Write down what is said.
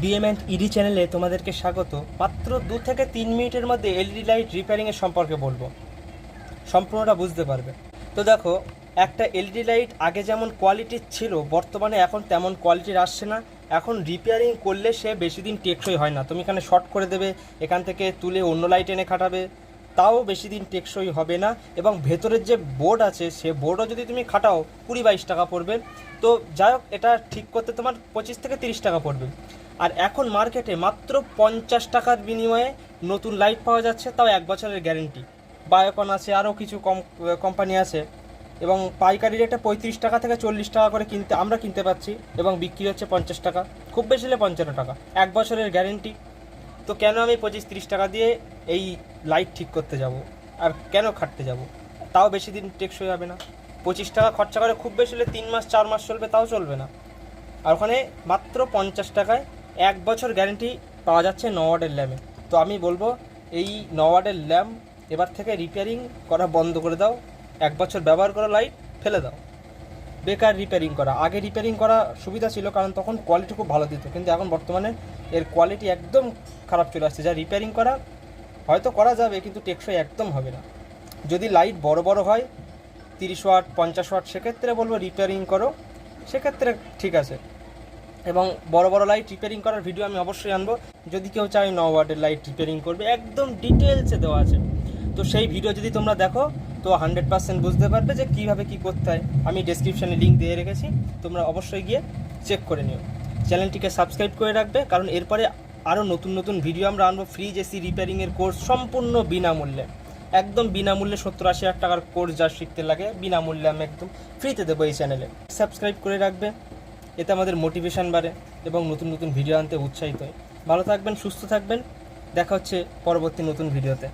BM and ED চ্যানেলে তোমাদেরকে স্বাগত। মাত্র দু থেকে তিন মিনিটের মধ্যে এলইডি লাইট রিপেয়ারিংয়ের সম্পর্কে বলব। সম্পূর্ণটা বুঝতে পারবে। তো দেখো, একটা এলইডি লাইট আগে যেমন কোয়ালিটির ছিল, বর্তমানে এখন তেমন কোয়ালিটির আসছে না। এখন রিপেয়ারিং করলে সে বেশি দিন টেকসই হয় না। তুমি এখানে শর্ট করে দেবে, এখান থেকে তুলে অন্য লাইট এনে খাটাবে, তাও বেশি দিন টেকসই হবে না। এবং ভেতরের যে বোর্ড আছে, সে বোর্ডও যদি তুমি খাটাও, কুড়ি বাইশ টাকা পড়বে। তো যাই হোক, এটা ঠিক করতে তোমার পঁচিশ থেকে তিরিশ টাকা পড়বে। আর এখন মার্কেটে মাত্র পঞ্চাশ টাকার বিনিময়ে নতুন লাইট পাওয়া যাচ্ছে, তাও এক বছরের গ্যারেন্টি বায়োকন আছে, আরও কিছু কম কোম্পানি আছে। এবং পাইকারি রেটে পঁয়ত্রিশ টাকা থেকে চল্লিশ টাকা করে কিনতে, আমরা কিনতে পাচ্ছি এবং বিক্রি হচ্ছে পঞ্চাশ টাকা। খুব বেশি হলে পঞ্চান্ন টাকা। এক বছরের গ্যারেন্টি তো কেন আমি পঁচিশ তিরিশ টাকা দিয়ে এই লাইট ঠিক করতে যাব? আর কেন খাটতে যাব? তাও বেশি দিন টেকসই হবে না। পঁচিশ টাকা খরচা করে খুব বেশি হলে তিন মাস, চার মাস চলবে, তাও চলবে না। আর ওখানে মাত্র পঞ্চাশ টাকায় এক বছর গ্যারেন্টি পাওয়া যাচ্ছে নওয়ার্ডের ল্যাম্পে তো আমি বলব, এই নওয়ার্ডের ল্যাম্প এবার থেকে রিপেয়ারিং করা বন্ধ করে দাও। এক বছর ব্যবহার করা লাইট ফেলে দাও। বেকার রিপেয়ারিং করা। আগে রিপেয়ারিং করা সুবিধা ছিল, কারণ তখন কোয়ালিটি খুব ভালো দিত। কিন্তু এখন বর্তমানে এর কোয়ালিটি একদম খারাপ চলে আসছে। যা রিপেয়ারিং করা হয়তো করা যাবে, কিন্তু টেকসই একদম হবে না। যদি লাইট বড় বড় হয়, তিরিশ ওয়াট, পঞ্চাশ ওয়াট, সেক্ষেত্রে বলব রিপেয়ারিং করো। সেক্ষেত্রে ঠিক আছে। এবং বড় বড় লাইট রিপেয়ারিং করার ভিডিও আমি অবশ্যই আনব। যদি কেউ চায় ন ওয়ার্ডের লাইট রিপেয়ারিং করবে, একদম ডিটেলসে দেওয়া আছে। তো সেই ভিডিও যদি তোমরা দেখো, তো হান্ড্রেড পার্সেন্ট বুঝতে পারবে যে কীভাবে কী করতে হয়। আমি ডেসক্রিপশানে লিঙ্ক দিয়ে রেখেছি, তোমরা অবশ্যই গিয়ে চেক করে নিও। চ্যানেলটিকে সাবস্ক্রাইব করে রাখবে, কারণ এরপরে আরও নতুন নতুন ভিডিও আমরা আনব। ফ্রিজ এসি রিপেয়ারিংয়ের কোর্স সম্পূর্ণ বিনামূল্যে। একদম বিনামূল্যে সত্তর আশি হাজার টাকার কোর্স যা শিখতে লাগে, বিনামূল্যে আমি একদম ফ্রিতে দেবো এই চ্যানেলে সাবস্ক্রাইব করে রাখবে। এতে আমাদের মোটিভেশান বাড়ে এবং নতুন নতুন ভিডিও আনতে উৎসাহিত হয়। ভালো থাকবেন, সুস্থ থাকবেন। দেখা হচ্ছে পরবর্তী নতুন ভিডিওতে